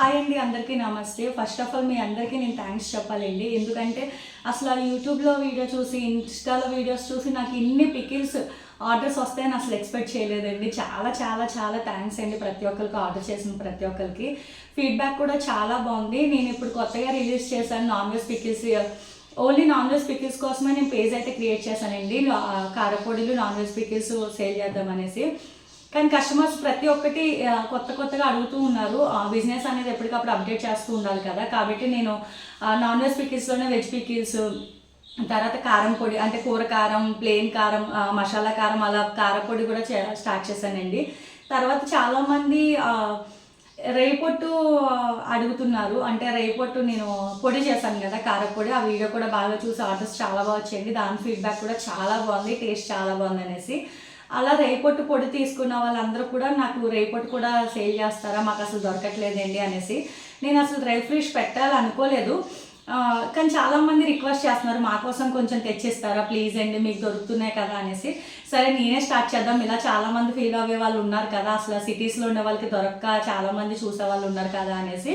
Hi అండి అందరికీ నమస్తే. ఫస్ట్ ఆఫ్ ఆల్ మీ అందరికీ నేను థ్యాంక్స్ చెప్పాలండి. ఎందుకంటే అసలు ఆ యూట్యూబ్లో వీడియో చూసి ఇన్స్టాలో వీడియోస్ చూసి నాకు ఇన్ని పికిల్స్ ఆర్డర్స్ వస్తాయని అసలు ఎక్స్పెక్ట్ చేయలేదండి. చాలా చాలా చాలా థ్యాంక్స్ అండి ప్రతి ఒక్కరికి ఆర్డర్ చేసిన ప్రతి ఒక్కరికి. ఫీడ్బ్యాక్ కూడా చాలా బాగుంది. నేను ఇప్పుడు కొత్తగా రిలీజ్ చేశాను non veg pickles only non veg pickles కోసమే నేను పేజ్ అయితే క్రియేట్ చేశానండి. కారపొడిలు నాన్ వెజ్ పికిల్స్ సేల్ చేద్దామనేసి. కానీ కస్టమర్స్ ప్రతి ఒక్కటి కొత్త కొత్తగా అడుగుతూ ఉన్నారు. బిజినెస్ అనేది ఎప్పటికప్పుడు అప్డేట్ చేస్తూ ఉండాలి కదా. కాబట్టి నేను నాన్ వెజ్ పికిల్స్లోనే వెజ్ పికిల్స్ తర్వాత కారం పొడి అంటే కూర కారం ప్లెయిన్ కారం మసాలా కారం అలా కారపొడి కూడా చే- స్టార్ట్ చేశానండి. తర్వాత చాలామంది రేపొట్టు అడుగుతున్నారు. అంటే రేపొట్టు నేను పొడి చేశాను కదా కారపొడి ఆ వీడియో కూడా బాగా చూసి ఆర్డర్స్ చాలా బాగా వచ్చాయండి. దాని ఫీడ్బ్యాక్ కూడా చాలా బాగుంది. టేస్ట్ చాలా బాగుంది అనేసి అలా రేపొట్టు పొడి తీసుకున్న వాళ్ళందరూ కూడా నాకు రేపొట్టు కూడా సేల్ చేస్తారా మాకు అసలు దొరకట్లేదండి అనేసి నేను అసలు డ్రై ఫ్రూట్స్ పెట్టాలనుకోలేదు కానీ చాలామంది రిక్వెస్ట్ చేస్తున్నారు మా కోసం కొంచెం తెచ్చిస్తారా ప్లీజ్ అండి మీకు దొరుకుతున్నాయి కదా అనేసి. సరే నేనే స్టార్ట్ చేద్దాం. ఇలా చాలామంది ఫీల్ అయ్యే వాళ్ళు ఉన్నారు కదా అసలు సిటీస్లో ఉండే వాళ్ళకి దొరక్క చాలామంది చూసే వాళ్ళు ఉన్నారు కదా అనేసి.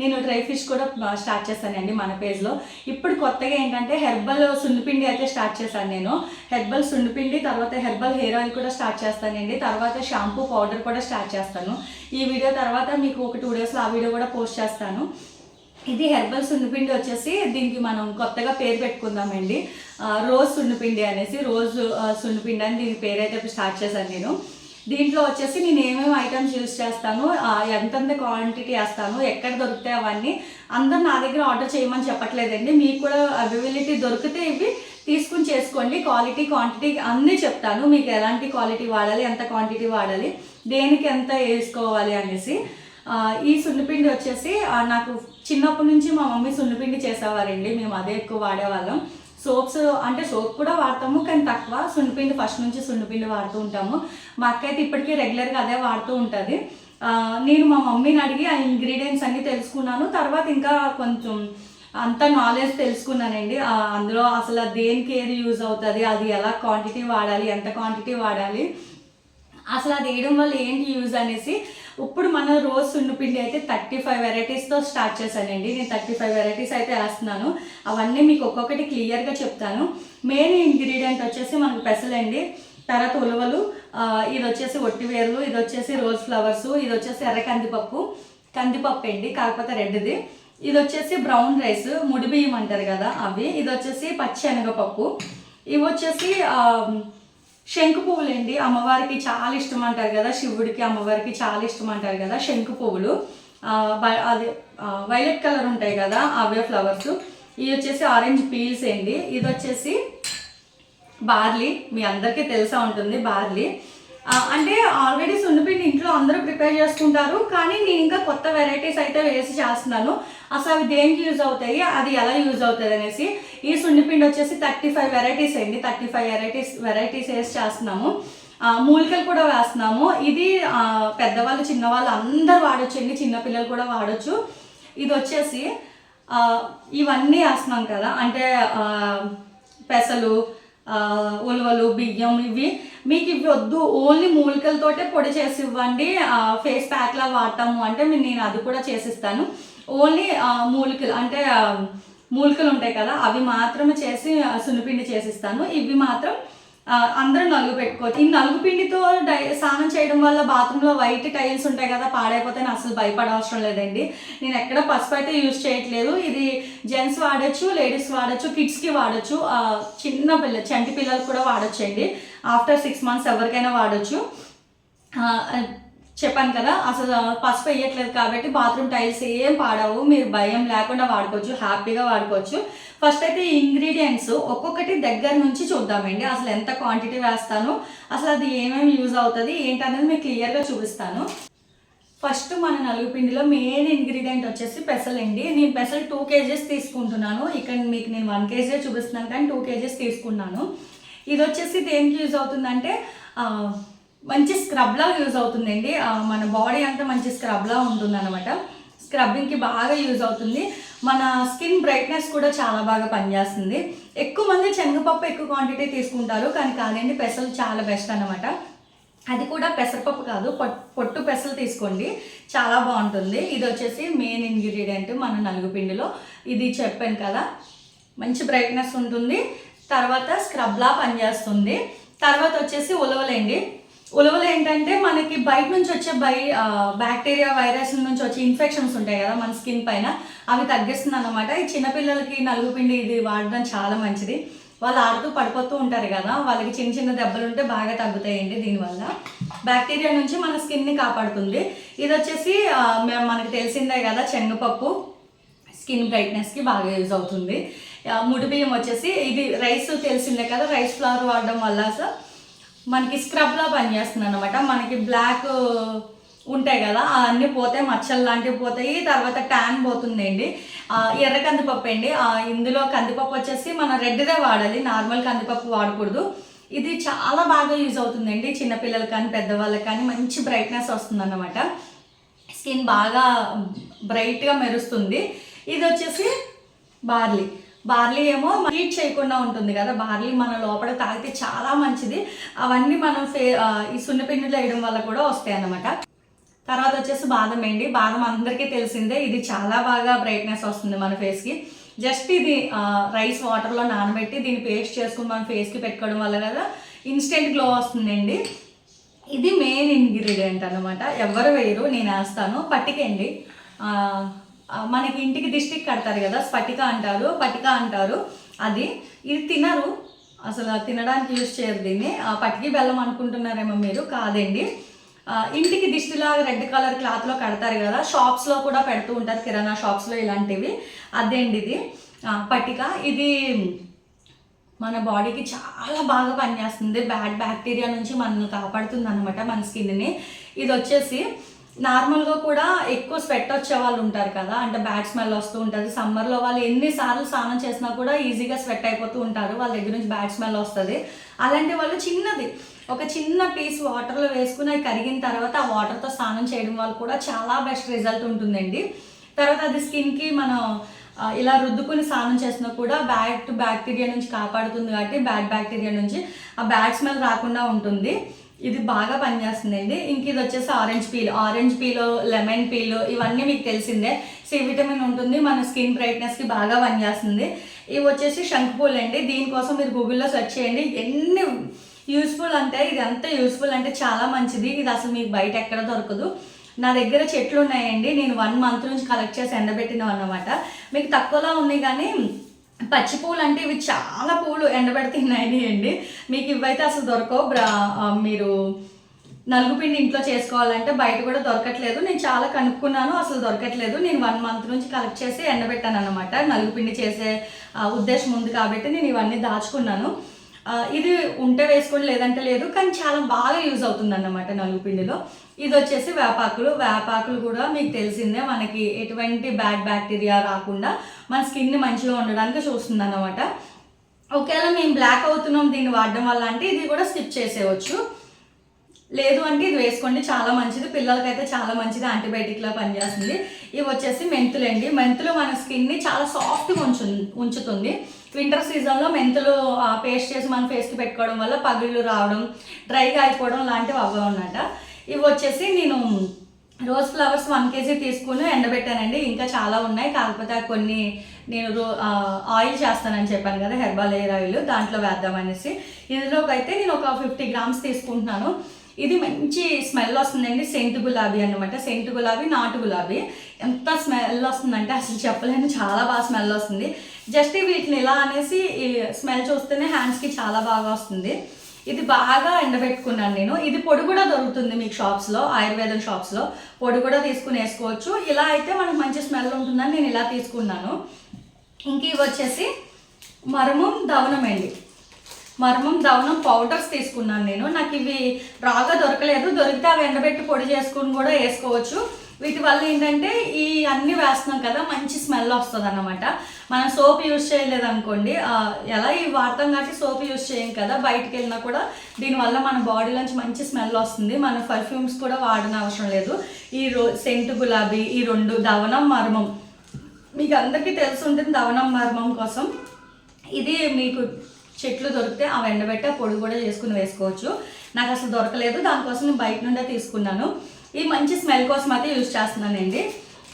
నేను డ్రై ఫిష్ కూడా స్టార్ట్ చేశానండి మన పేజ్లో. ఇప్పుడు కొత్తగా ఏంటంటే హెర్బల్ సున్నిపిండి అయితే స్టార్ట్ చేశాను నేను. హెర్బల్ సున్నిపిండి తర్వాత హెర్బల్ హెయిర్ ఆయిల్ కూడా స్టార్ట్ చేస్తానండి. తర్వాత షాంపూ పౌడర్ కూడా స్టార్ట్ చేస్తాను. ఈ వీడియో తర్వాత మీకు ఒక టూ డేస్లో ఆ వీడియో కూడా పోస్ట్ చేస్తాను. ఇది హెర్బల్ సున్నిపిండి వచ్చేసి దీనికి మనం కొత్తగా పేరు పెట్టుకుందామండి. రోజ్ సున్నిపిండి అనేసి రోజ్ సున్నిపిండి అని దీని పేరు అయితే స్టార్ట్ చేశాను నేను. దీంట్లో వచ్చేసి నేను ఏమేమి ఐటమ్స్ యూజ్ చేస్తాను ఆ, ఎంతెంత క్వాంటిటీ వేస్తాను ఎక్కడ దొరుకుతాయి అవన్నీ అందరు నా దగ్గర ఆర్డర్ చేయమని చెప్పట్లేదండి. మీకు కూడా అవైలబిలిటీ దొరికితే ఇవి తీసుకుని చేసుకోండి. క్వాలిటీ క్వాంటిటీ అన్నీ చెప్తాను. మీకు ఎలాంటి క్వాలిటీ వాడాలి ఎంత క్వాంటిటీ వాడాలి దేనికి ఎంత వేసుకోవాలి అనేసి. ఈ సున్నిపిండి వచ్చేసి నాకు చిన్నప్పటి నుంచి మా మమ్మీ సున్నిపిండి చేసేవారండి. మేము అదే ఎక్కువ వాడేవాళ్ళం. సోప్స్ అంటే సోప్ కూడా వాడతాము కానీ తక్కువ. సున్నిపిండి ఫస్ట్ నుంచి సున్నపిండి వాడుతూ ఉంటాము. మా అక్క అయితే ఇప్పటికీ రెగ్యులర్గా అదే వాడుతూ ఉంటుంది. నేను మా మమ్మీని అడిగి ఆ ఇంగ్రీడియంట్స్ అన్నీ తెలుసుకున్నాను. తర్వాత ఇంకా కొంచెం అంత నాలెడ్జ్ తెలుసుకున్నానండి. అందులో అసలు దేనికి ఏది యూజ్ అవుతుంది అది ఎలా క్వాంటిటీ వాడాలి ఎంత క్వాంటిటీ వాడాలి. అసలు అది వేయడం వల్ల ఏంటి యూజ్ అనేసి ఇప్పుడు మన రోజు సున్నుపిండి అయితే థర్టీ ఫైవ్ వెరైటీస్తో స్టార్ట్ చేశానండి. నేను థర్టీ ఫైవ్ వెరైటీస్ అయితే వేస్తున్నాను. అవన్నీ మీకు ఒక్కొక్కటి క్లియర్గా చెప్తాను. మెయిన్ ఇంగ్రీడియంట్ వచ్చేసి మనకు పెసలండి తర్వాత ఉలవలు ఇది వచ్చేసి ఒట్టివేర్లు ఇది వచ్చేసి రోజ్ ఫ్లవర్స్ ఇది వచ్చేసి ఎర్ర కందిపప్పు కందిపప్పు అండి కాకపోతే రెడ్ది. ఇది వచ్చేసి బ్రౌన్ రైస్ ముడి బియ్యం అంటారు కదా అవి. ఇది వచ్చేసి పచ్చి శనగపప్పు. ఇవి వచ్చేసి శంకు పువ్వులండి. అమ్మవారికి చాలా ఇష్టం అంటారు కదా. శివుడికి అమ్మవారికి చాలా ఇష్టం అంటారు కదా శంకు పువ్వులు. అది వైలెట్ కలర్ ఉంటాయి కదా అవే ఫ్లవర్స్. ఇవి వచ్చేసి ఆరెంజ్ పీల్స్ అండి. ఇది వచ్చేసి బార్లీ. మీ అందరికీ తెలిసే ఉంటుంది బార్లీ. అంటే ఆల్రెడీ సున్నిపిండి ఇంట్లో అందరూ ప్రిపేర్ చేసుకుంటారు కానీ నేను ఇంకా కొత్త వెరైటీస్ అయితే వేసి చేస్తున్నాను. అసలు అవి దేనికి యూజ్ అవుతాయి అది ఎలా యూజ్ అవుతుంది అనేసి. ఈ సున్నిపిండి వచ్చేసి థర్టీ ఫైవ్ వెరైటీస్ అండి థర్టీ ఫైవ్ వెరైటీస్ వెరైటీస్ వేసి చేస్తున్నాము. మూలికలు కూడా వేస్తున్నాము. ఇది పెద్దవాళ్ళు చిన్నవాళ్ళు అందరూ వాడచ్చు అండి చిన్నపిల్లలు కూడా వాడచ్చు. ఇది వచ్చేసి ఇవన్నీ వేస్తున్నాం కదా అంటే పెసలు ఉలవలు బియ్యం ఇవి. మీకు ఇవి వద్దు ఓన్లీ మూలికలతోటే పొడి చేసి ఇవ్వండి. ఫేస్ ప్యాక్లా వాడతాము అంటే నేను అది కూడా చేసిస్తాను. ఓన్లీ మూలికలు అంటే మూలికలు ఉంటాయి కదా అవి మాత్రమే చేసి సున్నిపిండి చేసిస్తాను. ఇవి మాత్రం అందరూ నలుగు పెట్టుకోవచ్చు. ఈ నలుగు పిండితో డై స్నానం చేయడం వల్ల బాత్రూంలో వైట్ టైల్స్ ఉంటాయి కదా పాడైపోతే నేను అసలు భయపడవసరం లేదండి. నేను ఎక్కడ పసుపు అయితే యూజ్ చేయట్లేదు. ఇది జెంట్స్ వాడచ్చు లేడీస్ వాడచ్చు కిడ్స్కి వాడచ్చు. చిన్న పిల్ల చంటి పిల్లలు కూడా వాడచ్చు అండి ఆఫ్టర్ సిక్స్ మంత్స్ ఎవరికైనా వాడచ్చు. చెప్పాను కదా అసలు పసుపు వేయట్లేదు కాబట్టి బాత్రూమ్ టైల్స్ ఏం పాడవు మీరు భయం లేకుండా వాడుకోవచ్చు హ్యాపీగా వాడుకోవచ్చు. ఫస్ట్ అయితే ఈ ఇంగ్రీడియంట్స్ ఒక్కొక్కటి దగ్గర నుంచి చూద్దామండి అసలు ఎంత క్వాంటిటీ వేస్తాను అసలు అది ఏమేమి యూజ్ అవుతుంది ఏంటనేది మీకు క్లియర్గా చూపిస్తాను. ఫస్ట్ మన నలుగు పిండిలో మెయిన్ ఇంగ్రీడియంట్ వచ్చేసి పెసలండి నేను పెసలు టూ కేజెస్ తీసుకుంటున్నాను. ఇక్కడ మీకు నేను వన్ కేజీ చూపిస్తున్నాను కానీ టూ కేజెస్ తీసుకున్నాను. ఇది వచ్చేసి దేనికి యూజ్ అవుతుందంటే మంచి స్క్రబ్లా యూజ్ అవుతుందండి. మన బాడీ అంతా మంచి స్క్రబ్లా ఉంటుంది అనమాట స్క్రబ్బింగ్కి బాగా యూజ్ అవుతుంది. మన స్కిన్ బ్రైట్నెస్ కూడా చాలా బాగా పనిచేస్తుంది. ఎక్కువ మంది శనగపప్పు ఎక్కువ క్వాంటిటీ తీసుకుంటారు. కానీ కాదండి పెసలు చాలా బెస్ట్ అనమాట అది కూడా పెసరపప్పు కాదు పొట్- పొట్టు పెసలు తీసుకోండి. చాలా బాగుంటుంది. ఇది వచ్చేసి మెయిన్ ఇంగ్రీడియంట్ మన నలుగు పిండిలో ఇది చెప్పాను కదా. మంచి బ్రైట్నెస్ ఉంటుంది. తర్వాత స్క్రబ్లా పనిచేస్తుంది. తర్వాత వచ్చేసి ఉలవలండి. ఉలవలు ఏంటంటే మనకి బయట నుంచి వచ్చే బై బ్యాక్టీరియా వైరస్ నుంచి వచ్చే ఇన్ఫెక్షన్స్ ఉంటాయి కదా మన స్కిన్ పైన. అవి తగ్గిస్తుంది అనమాట ఈ చిన్నపిల్లలకి నలుగు పిండి ఇది వాడడం చాలా మంచిది. వాళ్ళు ఆడుతూ పడిపోతూ ఉంటారు కదా. వాళ్ళకి చిన్న చిన్న దెబ్బలు ఉంటే బాగా తగ్గుతాయండి దీనివల్ల. బ్యాక్టీరియా నుంచి మన స్కిన్ని కాపాడుతుంది. ఇది వచ్చేసి ఆ, మనకి తెలిసిందే కదా శనగపప్పు స్కిన్ బ్రైట్నెస్కి బాగా యూజ్ అవుతుంది. ముడి బియ్యం వచ్చేసి ఇది రైస్ తెలిసిందే కదా. రైస్ ఫ్లవర్ వాడడం వల్ల సార్ మనకి స్క్రబ్లా పనిచేస్తుంది అనమాట మనకి బ్లాక్ uh, ఉంటాయి కదా అన్నీ పోతాయి మచ్చలు లాంటివి పోతాయి తర్వాత ట్యాన్ పోతుందండి. ఎర్ర కందిపప్పు అండి. ఇందులో కందిపప్పు వచ్చేసి మనం రెడ్దే వాడాలి నార్మల్ కందిపప్పు వాడకూడదు. ఇది చాలా బాగా యూజ్ అవుతుందండి చిన్నపిల్లలకి కానీ పెద్దవాళ్ళకి కానీ మంచి బ్రైట్నెస్ వస్తుంది అన్నమాట స్కిన్ బాగా బ్రైట్గా మెరుస్తుంది. ఇది వచ్చేసి బార్లీ బార్లీ ఏమో హీట్ చేయకుండా ఉంటుంది కదా. బార్లీ మన లోపల తాగితే చాలా మంచిది. అవన్నీ మనం ఫే ఈ సున్నపిండిలో వేయడం వల్ల కూడా వస్తాయి అన్నమాట. తర్వాత వచ్చేసి బాదం అండి బాదం అందరికీ తెలిసిందే. ఇది చాలా బాగా బ్రైట్నెస్ వస్తుంది మన ఫేస్కి. జస్ట్ ఇది రైస్ వాటర్లో నానబెట్టి దీన్ని పేస్ట్ చేసుకుని మన ఫేస్కి పెట్టుకోవడం వల్ల కదా ఇన్స్టెంట్ గ్లో వస్తుందండి. ఇది మెయిన్ ఇంగ్రీడియంట్ అనమాట ఎవరు వేయరు. నేను వేస్తాను. పట్టికండి మనకి ఇంటికి దిష్టికి కడతారు కదా స్ఫటిక అంటారు పటిక అంటారు అది. ఇది తినరు. అసలు తినడానికి యూజ్ చేయరు దీన్ని. పటికి బెల్లం అనుకుంటున్నారేమో మీరు కాదండి. ఇంటికి దిష్టిలా రెడ్ కలర్ క్లాత్లో కడతారు కదా షాప్స్లో కూడా పెడుతూ ఉంటారు కిరాణా షాప్స్లో ఇలాంటివి. అదేండి ఇది? పట్టిక ఇది మన బాడీకి చాలా బాగా పనిచేస్తుంది. బ్యాడ్ బ్యాక్టీరియా నుంచి మనల్ని కాపాడుతుంది అనమాట మన స్కిన్ని ఇది వచ్చేసి నార్మల్గా కూడా ఎక్కువ స్వెట్ వచ్చే వాళ్ళు ఉంటారు కదా అంటే బ్యాడ్ స్మెల్ వస్తూ ఉంటుంది. సమ్మర్లో వాళ్ళు ఎన్నిసార్లు స్నానం చేసినా కూడా ఈజీగా స్వెట్ అయిపోతూ ఉంటారు. వాళ్ళ దగ్గర నుంచి బ్యాడ్ స్మెల్ వస్తుంది. అలాంటి వాళ్ళు చిన్నది. ఒక చిన్న పీస్ వాటర్లో వేసుకుని అది కరిగిన తర్వాత ఆ వాటర్తో స్నానం చేయడం వల్ల కూడా చాలా బెస్ట్ రిజల్ట్ ఉంటుందండి. తర్వాత అది స్కిన్కి మనం ఇలా రుద్దుకుని స్నానం చేసినా కూడా బ్యాడ్ బ్యాక్టీరియా నుంచి కాపాడుతుంది కాబట్టి బ్యాడ్ బ్యాక్టీరియా నుంచి ఆ బ్యాడ్ స్మెల్ రాకుండా ఉంటుంది. ఇది బాగా పనిచేస్తుందండి. ఇంక ఇది వచ్చేసి orange peel orange peel lemon peel ఇవన్నీ మీకు తెలిసిందే. సి విటమిన్ ఉంటుంది. మన స్కిన్ బ్రైట్నెస్కి బాగా పనిచేస్తుంది. ఇవి వచ్చేసి శంఖపూలు అండి. దీనికోసం మీరు గూగుల్లో సెర్చ్ చేయండి. ఎన్ని యూస్ఫుల్ అంటే ఇది ఎంత యూస్ఫుల్ అంటే చాలా మంచిది. ఇది అసలు మీకు బయట ఎక్కడ దొరకదు. నా దగ్గర చెట్లు ఉన్నాయండి. నేను వన్ మంత్ నుంచి కలెక్ట్ చేసి ఎండబెట్టినవి అన్నమాట మీకు తక్కువలో ఉన్నాయి కానీ పచ్చి పూలు అంటే ఇవి చాలా పూలు ఎండబెడుతున్నాయి అండి. మీకు ఇవైతే అసలు దొరకవు. బ్రా మీరు నలుగు పిండి ఇంట్లో చేసుకోవాలంటే బయట కూడా దొరకట్లేదు. నేను చాలా కనుక్కున్నాను అసలు దొరకట్లేదు. నేను వన్ మంత్ నుంచి కలెక్ట్ చేసి ఎండబెట్టాను అనమాట నలుగు పిండి చేసే ఉద్దేశం ఉంది కాబట్టి నేను ఇవన్నీ దాచుకున్నాను. ఇది ఉంటే వేసుకోండి లేదంటే లేదు కానీ చాలా బాగా యూజ్ అవుతుంది అన్నమాట నలుగు పిండిలో. ఇది వచ్చేసి వేపాకులు. వేపాకులు కూడా మీకు తెలిసిందే మనకి ఎటువంటి బ్యాడ్ బ్యాక్టీరియా రాకుండా మన స్కిన్ని మంచిగా ఉండడానికి చూస్తుంది అన్నమాట ఒకవేళ మేము బ్లాక్ అవుతున్నాం దీన్ని వాడడం వల్ల అంటే ఇది కూడా స్కిప్ చేసేయచ్చు లేదు అంటే ఇది వేసుకోండి చాలా మంచిది. పిల్లలకైతే చాలా మంచిది యాంటీబయాటిక్లా పనిచేస్తుంది. ఇవి వచ్చేసి మెంతులు అండి మెంతులు మన స్కిన్ని చాలా సాఫ్ట్గా ఉంచు ఉంచుతుంది. వింటర్ సీజన్లో మెంతులు పేస్ట్ చేసి మన ఫేస్కి పెట్టుకోవడం వల్ల పగిళ్ళు రావడం డ్రైగా అయిపోవడం లాంటివి అవ్వవు అన్నమాట. ఇవి వచ్చేసి నేను రోజ్ ఫ్లవర్స్ వన్ కేజీ తీసుకుని ఎండబెట్టానండి. ఇంకా చాలా ఉన్నాయి. కాకపోతే కొన్ని నేను రో ఆయిల్ చేస్తానని చెప్పాను కదా హెర్బల్ ఎయిర్ ఆయిల్ దాంట్లో వేద్దామనేసి. ఇందులోకి అయితే నేను ఒక ఫిఫ్టీ గ్రామ్స్ తీసుకుంటున్నాను. ఇది మంచి స్మెల్ వస్తుందండి. సెంటు గులాబీ అన్నమాట. సెంటు గులాబీ నాటు గులాబీ. ఎంత స్మెల్ వస్తుందంటే అసలు చెప్పలేను. చాలా బాగా స్మెల్ వస్తుంది. జస్ట్ వీటిని ఇలా అనేసి స్మెల్ చూస్తేనే హ్యాండ్స్కి చాలా బాగా వస్తుంది. ఇది బాగా ఎండబెట్టుకున్నాను నేను. ఇది పొడి కూడా దొరుకుతుంది మీకు షాప్స్లో ఆయుర్వేదం షాప్స్లో పొడి కూడా తీసుకుని వేసుకోవచ్చు. ఇలా అయితే మనకు మంచి స్మెల్ ఉంటుందని నేను ఇలా తీసుకున్నాను. ఇంక ఇవి వచ్చేసి మరమం దవనం అండి. మర్మం దవనం పౌడర్స్ తీసుకున్నాను నేను. నాకు ఇవి రాగా దొరకలేదు. దొరికితే అవి ఎండబెట్టి పొడి చేసుకుని కూడా వేసుకోవచ్చు. వీటి వల్ల ఏంటంటే ఈ అన్ని వేస్తున్నాం కదా మంచి స్మెల్ వస్తుంది అన్నమాట మనం సోప్ యూజ్ చేయలేదు అనుకోండి ఎలా ఈ వాడతాం కాబట్టి సోప్ యూజ్ చేయం కదా బయటికి వెళ్ళినా కూడా దీనివల్ల మన బాడీలోంచి మంచి స్మెల్ వస్తుంది. మన పర్ఫ్యూమ్స్ కూడా వాడని అవసరం లేదు. ఈ రో సెంటు గులాబీ ఈ రెండు దవనం మర్మం. మీకు అందరికీ తెలిసి ఉంటుంది దవనం మర్మం కోసం. ఇది మీకు చెట్లు దొరికితే అవి ఎండబెట్టి ఆ పొడి కూడా చేసుకుని వేసుకోవచ్చు. నాకు అసలు దొరకలేదు దానికోసం నేను బయట నుండే తీసుకున్నాను. ఈ మంచి స్మెల్ కోసం అయితే యూజ్ చేస్తున్నానండి.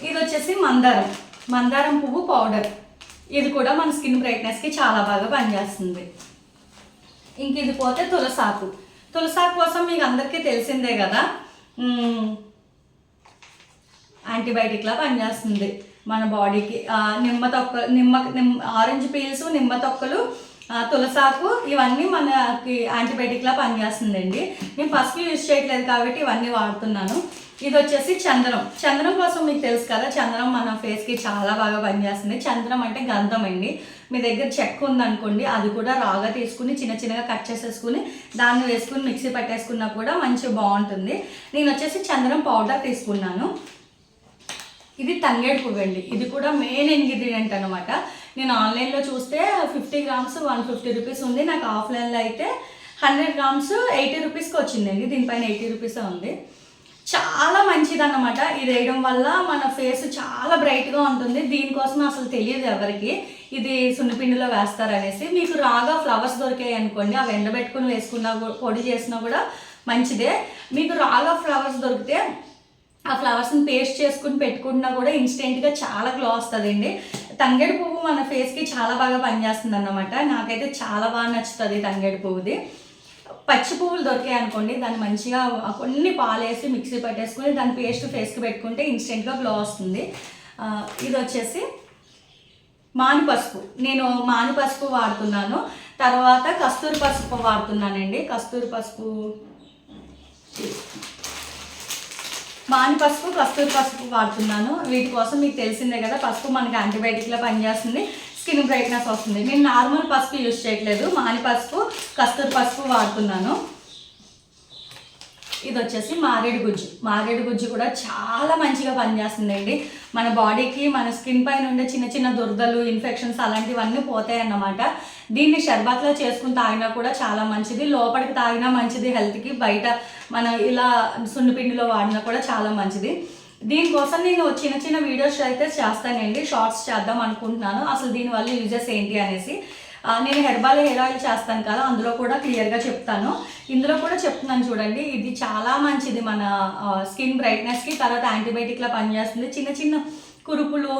ఇది వచ్చేసి మందారం. మందారం పువ్వు పౌడర్. ఇది కూడా మన స్కిన్ బ్రైట్నెస్కి చాలా బాగా పనిచేస్తుంది. ఇంక ఇది పోతే తులసాకు. తులసాకు కోసం మీకు అందరికీ తెలిసిందే కదా? యాంటీబయాటిక్లా పనిచేస్తుంది. మన బాడీకి నిమ్మ తొక్క నిమ్మ నిమ్మ ఆరెంజ్ పీల్స్ నిమ్మ తొక్కలు తులసాకు ఇవన్నీ మనకి యాంటీబయాటిక్లా పనిచేస్తుందండి. నేను ఫస్ట్ యూజ్ చేయట్లేదు కాబట్టి ఇవన్నీ వాడుతున్నాను. ఇది వచ్చేసి చందనం. చందనం కోసం మీకు తెలుసు కదా చంద్రం మన ఫేస్కి చాలా బాగా పనిచేస్తుంది. చంద్రం అంటే గంధం అండి. మీ దగ్గర చెక్క ఉందనుకోండి అది కూడా రాగా తీసుకుని చిన్న చిన్నగా కట్ చేసేసుకుని దాన్ని వేసుకుని మిక్సీ పట్టేసుకున్నా కూడా మంచిగా బాగుంటుంది. నేను వచ్చేసి చంద్రం పౌడర్ తీసుకున్నాను. ఇది తంగేడు పువ్వు అండి ఇది కూడా మెయిన్ ఇంగ్రీడియంట్ అనమాట నేను ఆన్లైన్లో చూస్తే fifty grams one fifty rupees ఉంది. నాకు ఆఫ్లైన్లో అయితే హండ్రెడ్ గ్రామ్స్ ఎయిటీ రూపీస్కి వచ్చిందండి దీనిపైన ఎయిటీ రూపీసే ఉంది. చాలా మంచిది అన్నమాట ఇది వేయడం వల్ల మన ఫేస్ చాలా బ్రైట్గా ఉంటుంది. దీనికోసం అసలు తెలియదు ఎవరికి. ఇది సున్నిపిండిలో వేస్తారనేసి. మీకు రాగా ఫ్లవర్స్ దొరికాయి అనుకోండి. అవి ఎండబెట్టుకుని వేసుకున్నా పొడి చేసినా కూడా మంచిదే. మీకు రాగా ఫ్లవర్స్ దొరికితే ఆ ఫ్లవర్స్ని పేస్ట్ చేసుకుని పెట్టుకున్నా కూడా ఇన్స్టెంట్గా చాలా గ్లో వస్తుందండి. తంగేడు పువ్వు మన ఫేస్కి చాలా బాగా పనిచేస్తుంది అన్నమాట నాకైతే చాలా బాగా నచ్చుతుంది తంగేడు పువ్వుది. పచ్చి పువ్వులు దొరికాయి అనుకోండి దాన్ని మంచిగా కొన్ని పాలేసి మిక్సీ పట్టేసుకుని దాని పేస్ట్ ఫేస్కి పెట్టుకుంటే ఇన్స్టెంట్గా గ్లో వస్తుంది. ఇది వచ్చేసి మాని పసుపు నేను మాని పసుపు వాడుతున్నాను. తర్వాత కస్తూరి పసుపు వాడుతున్నానండి. కస్తూరి పసుపు మాని పసుపు కస్తూరి పసుపు వాడుతున్నాను. వీటి కోసం మీకు తెలిసిందే కదా పసుపు మనకి యాంటీబయాటిక్లో పనిచేస్తుంది. స్కిన్ బ్రైట్నెస్ వస్తుంది. నేను నార్మల్ పసుపు యూజ్ చేయట్లేదు. మాని పసుపు కస్తూరి పసుపు వాడుతున్నాను. ఇది వచ్చేసి మారేడు గుజ్జు. మారేడు గుజ్జు కూడా చాలా మంచిగా పనిచేస్తుందండి. మన బాడీకి మన స్కిన్ పైన ఉండే చిన్న చిన్న దురదలు ఇన్ఫెక్షన్స్ అలాంటివన్నీ పోతాయి అన్నమాట దీన్ని షర్బత్లో చేసుకుని తాగినా కూడా చాలా మంచిది. లోపలికి తాగినా మంచిది. హెల్త్కి బయట మన ఇలా సున్నిపిండిలో వాడినా కూడా చాలా మంచిది. దీనికోసం నేను చిన్న చిన్న వీడియోస్ అయితే చేస్తానండి. షార్ట్స్ చేద్దాం అనుకుంటున్నాను. అసలు దీనివల్ల యూజెస్ ఏంటి అనేసి. నేను హెర్బల్ హెయిర్ ఆయిల్ చేస్తాను కదా అందులో కూడా క్లియర్గా చెప్తాను. ఇందులో కూడా చెప్తున్నాను చూడండి ఇది చాలా మంచిది మన స్కిన్ బ్రైట్నెస్కి తర్వాత యాంటీబయాటిక్లా పనిచేస్తుంది. చిన్న చిన్న కురుపులు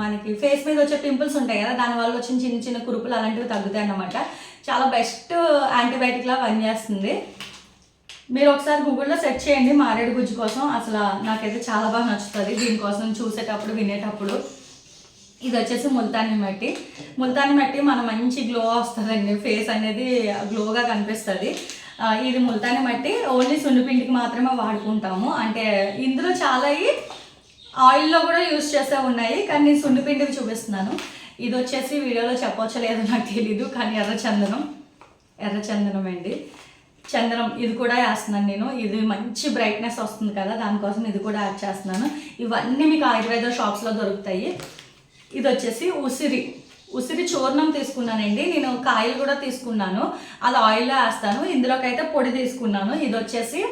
మనకి ఫేస్ మీద వచ్చే పింపుల్స్ ఉంటాయి కదా దానివల్ల వచ్చిన చిన్న చిన్న కురుపులు అలాంటివి తగ్గుతాయి అన్నమాట. చాలా బెస్ట్ యాంటీబయాటిక్లా పనిచేస్తుంది. మీరు ఒకసారి గూగుల్లో సెర్చ్ చేయండి మారేడు గుజ్జు కోసం. అసలు నాకైతే చాలా బాగా నచ్చుతుంది దీనికోసం చూసేటప్పుడు వినేటప్పుడు. ఇది వచ్చేసి ముల్తాని మట్టి. ముల్తాని మట్టి మన మంచి గ్లో వస్తుందండి. ఫేస్ అనేది గ్లోగా కనిపిస్తుంది. ఇది ముల్తాని మట్టి. ఓన్లీ సున్నిపిండికి మాత్రమే వాడుకుంటాము. అంటే ఇందులో చాలా ఆయిల్లో కూడా యూస్ చేసే ఉన్నాయి. కానీ నేను సున్నిపిండికి చూపిస్తున్నాను. ఇది వచ్చేసి వీడియోలో చెప్పొచ్చో లేదో నాకు తెలీదు. కానీ ఎర్ర చందనం. ఎర్ర చందనం అండి. చందనం. ఇది కూడా వేస్తున్నాను నేను. ఇది మంచి బ్రైట్నెస్ వస్తుంది కదా. దానికోసం ఇది కూడా యాడ్ చేస్తున్నాను. ఇవన్నీ మీకు ఆయుర్వేద షాప్స్లో దొరుకుతాయి. ఇది వచ్చేసి ఉసిరి. ఉసిరి చూర్ణం తీసుకున్నానండి. నేను కాయలు కూడా తీసుకున్నాను. అది ఆయిల్లో వేస్తాను. ఇందులోకైతే పొడి తీసుకున్నాను. ఇది వచ్చేసి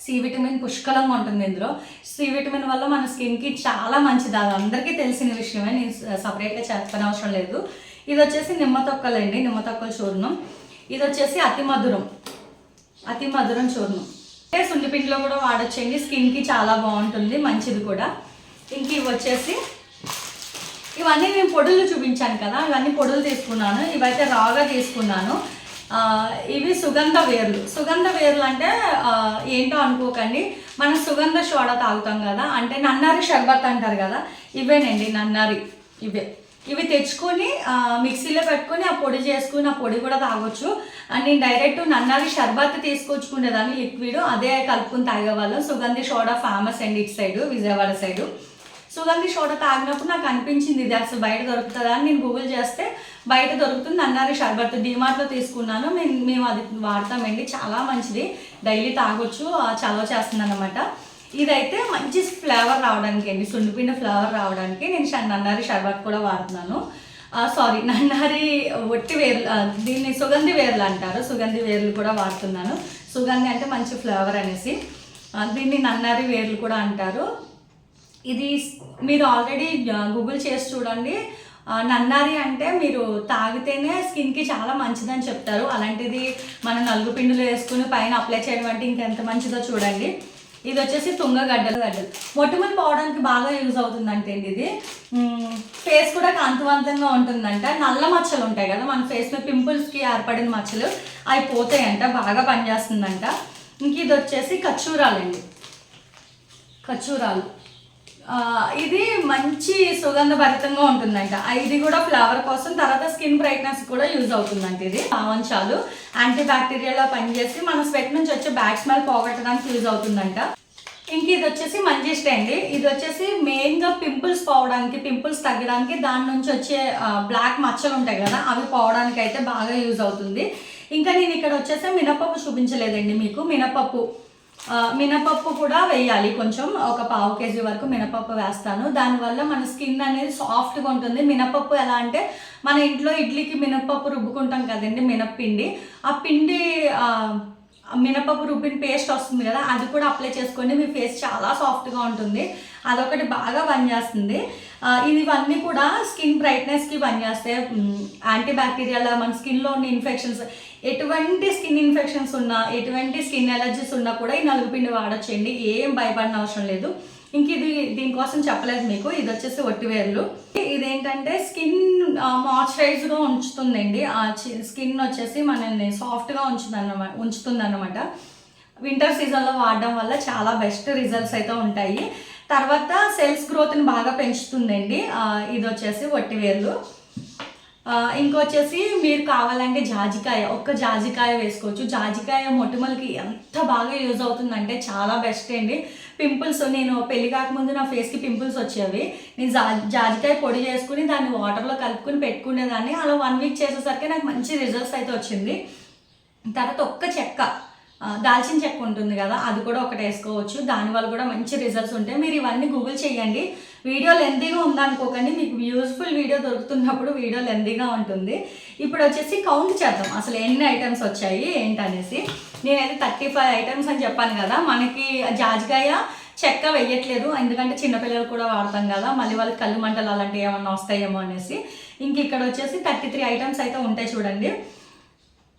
సి విటమిన్ పుష్కలంగా ఉంటుంది ఇందులో. సి విటమిన్ వల్ల మన స్కిన్కి చాలా మంచిది. అది అందరికీ తెలిసిన విషయమే. నేను సపరేట్గా చెప్పనవసరం లేదు. ఇది వచ్చేసి నిమ్మ తొక్కలండి. నిమ్మ తొక్కల చూర్ణం. ఇది వచ్చేసి అతి మధురం. అతి మధురం చూర్ణం. అంటే సుండిపిండిలో కూడా వాడచ్చండి. స్కిన్కి చాలా బాగుంటుంది. మంచిది కూడా. ఇంక ఇవి వచ్చేసి ఇవన్నీ నేను పొడులు చూపించాను కదా ఇవన్నీ పొడులు తీసుకున్నాను. ఇవైతే రాగా తీసుకున్నాను. ఇవి సుగంధ వేర్లు. సుగంధ వేర్లు అంటే ఏంటో అనుకోకండి. మనం సుగంధ సోడా తాగుతాం కదా అంటే నన్నారి షర్బత్ అంటారు కదా ఇవేనండి నన్నారి ఇవే. ఇవి తెచ్చుకొని మిక్సీలో పెట్టుకొని ఆ పొడి చేసుకుని ఆ పొడి కూడా తాగొచ్చు. అండ్ నేను డైరెక్ట్ నన్నారి షర్బత్ తీసుకొచ్చుకునేదాన్ని లిక్విడ్ అదే కలుపుకుని తాగేవాళ్ళం. సుగంధి సోడా ఫేమస్ అండి ఇటు సైడు విజయవాడ సైడు. సుగంధి సోడా తాగినప్పుడు నాకు అనిపించింది ఇది అసలు బయట దొరుకుతుందా అని. నేను గూగుల్ చేస్తే బయట దొరుకుతుంది అన్నారు షర్బత్ డిమార్ట్లో తీసుకున్నాను. మేము మేము అది వాడతామండి. చాలా మంచిది. డైలీ తాగొచ్చు చలవ చేస్తుంది అనమాట ఇదైతే మంచి ఫ్లేవర్ రావడానికి అండి. సున్నిపిండి ఫ్లేవర్ రావడానికి నేను నన్నారి షర్బత్ కూడా వాడుతున్నాను. సారీ నన్నారి ఒట్టి వేర్లు దీన్ని సుగంధి వేర్లు అంటారు. సుగంధి వేర్లు కూడా వాడుతున్నాను. సుగంధి అంటే మంచి ఫ్లేవర్ అనేసి. దీన్ని నన్నారి వేర్లు కూడా అంటారు. ఇది మీరు ఆల్రెడీ గూగుల్ చేసి చూడండి. నన్నారి అంటే మీరు తాగితేనే స్కిన్కి చాలా మంచిదని చెప్తారు. అలాంటిది మన నలుగు పిండిలో వేసుకుని పైన అప్లై చేయడం అంటే ఇంకెంత మంచిదో చూడండి. ఇది వచ్చేసి తుంగగడ్డలు గడ్డలు. మొట్టమొదటి పోవడానికి బాగా యూజ్ అవుతుందంటే అండి ఇది. ఫేస్ కూడా కాంతివంతంగా ఉంటుందంట. నల్ల మచ్చలు ఉంటాయి కదా మన ఫేస్ మీద పింపుల్స్కి ఏర్పడిన మచ్చలు అవి పోతాయంట బాగా పనిచేస్తుందంట. ఇంక ఇది వచ్చేసి కచ్చూరాలండి. ఖర్చూరాలు ఇది మంచి సుగంధభరితంగా ఉంటుందంట. ఇది కూడా ఫ్లవర్ కోసం తర్వాత స్కిన్ బ్రైట్నెస్ కూడా యూజ్ అవుతుందంట ఇది. పావంచాలు యాంటీ బ్యాక్టీరియాలో పనిచేసి మన స్వెట్ నుంచి వచ్చే బ్యాక్ స్మెల్ పోగొట్టడానికి యూజ్ అవుతుందంట. ఇంక ఇది వచ్చేసి మంజిస్ట్ అండి. ఇది వచ్చేసి మెయిన్గా పింపుల్స్ పోవడానికి పింపుల్స్ తగ్గడానికి దాని నుంచి వచ్చే బ్లాక్ మచ్చలు ఉంటాయి కదా అవి పోవడానికి అయితే బాగా యూజ్ అవుతుంది. ఇంకా నేను ఇక్కడ వచ్చేసి మినపప్పు చూపించలేదండి మీకు. మినపప్పు మినపప్పు కూడా వేయాలి. కొంచెం ఒక పావు కేజీ వరకు మినపప్పు వేస్తాను. దానివల్ల మన స్కిన్ అనేది సాఫ్ట్గా ఉంటుంది. మినపప్పు ఎలా అంటే మన ఇంట్లో ఇడ్లీకి మినపప్పు రుబ్బుకుంటాం కదండి మినప్పిండి. ఆ పిండి మినపప్పు రుబ్బిన పేస్ట్ వస్తుంది కదా అది కూడా అప్లై చేసుకోండి. మీ ఫేస్ చాలా సాఫ్ట్గా ఉంటుంది. అదొకటి బాగా పనిచేస్తుంది. చేస్తుంది ఇవన్నీ కూడా స్కిన్ బ్రైట్నెస్కి పనిచేస్తాయి. యాంటీ బ్యాక్టీరియల్ మన స్కిన్లో ఉన్న ఇన్ఫెక్షన్స్ ఎటువంటి స్కిన్ ఇన్ఫెక్షన్స్ ఉన్నా ఎటువంటి స్కిన్ ఎలర్జీస్ ఉన్నా కూడా ఈ నలుగు పిండి వాడచ్చండి. ఏం భయపడిన అవసరం లేదు. ఇంక ఇది దీనికోసం చెప్పలేదు మీకు. ఇది వచ్చేసి ఒట్టివేర్లు. ఇదేంటంటే స్కిన్ మాయిశ్చరైజ్గా ఉంచుతుందండి. ఆ స్కిన్ వచ్చేసి మనల్ని సాఫ్ట్గా ఉంచుతుంది అన్నమాట వింటర్ సీజన్లో వాడడం వల్ల చాలా బెస్ట్ రిజల్ట్స్ అయితే ఉంటాయి. తర్వాత సెల్స్ గ్రోత్ని బాగా పెంచుతుందండి. ఇది వచ్చేసి ఒట్టివేర్లు. వేర్లు ఇంకొచ్చేసి మీరు కావాలంటే జాజికాయ ఒక్క జాజికాయ వేసుకోవచ్చు. జాజికాయ మొటిమలకి ఎంత బాగా యూజ్ అవుతుందంటే చాలా బెస్ట్ అండి. పింపుల్స్ నేను పెళ్ళి కాకముందు నా ఫేస్కి పింపుల్స్ వచ్చేవి. నేను జా జాజికాయ పొడి చేసుకుని దాన్ని వాటర్లో కలుపుకుని పెట్టుకునేదాన్ని. అలా వన్ వీక్ చేసేసరికి నాకు మంచి రిజల్ట్స్ అయితే వచ్చింది. తర్వాత ఒక్క చెక్క. దాల్చిన చెక్క ఉంటుంది కదా అది కూడా ఒకటి వేసుకోవచ్చు. దానివల్ల కూడా మంచి రిజల్ట్స్ ఉంటాయి. మీరు ఇవన్నీ గూగుల్ చేయండి. వీడియో లెంతీగా ఉందనుకోకండి. మీకు యూస్ఫుల్ వీడియో దొరుకుతున్నప్పుడు వీడియో లెంతీగా ఉంటుంది. ఇప్పుడు వచ్చేసి కౌంట్ చేద్దాం. అసలు ఎన్ని ఐటమ్స్ వచ్చాయి ఏంటనేసి. నేనైతే థర్టీ ఫైవ్ ఐటమ్స్ అని చెప్పాను కదా. మనకి జాజికాయ చెక్క వేయట్లేదు. ఎందుకంటే చిన్నపిల్లలు కూడా వాడతాం కదా. మళ్ళీ వాళ్ళకి కళ్ళు మంటలు అలాంటివి ఏమన్నా వస్తాయేమో అనేసి. ఇంక ఇక్కడ వచ్చేసి థర్టీ త్రీ ఐటమ్స్ అయితే ఉంటాయి చూడండి.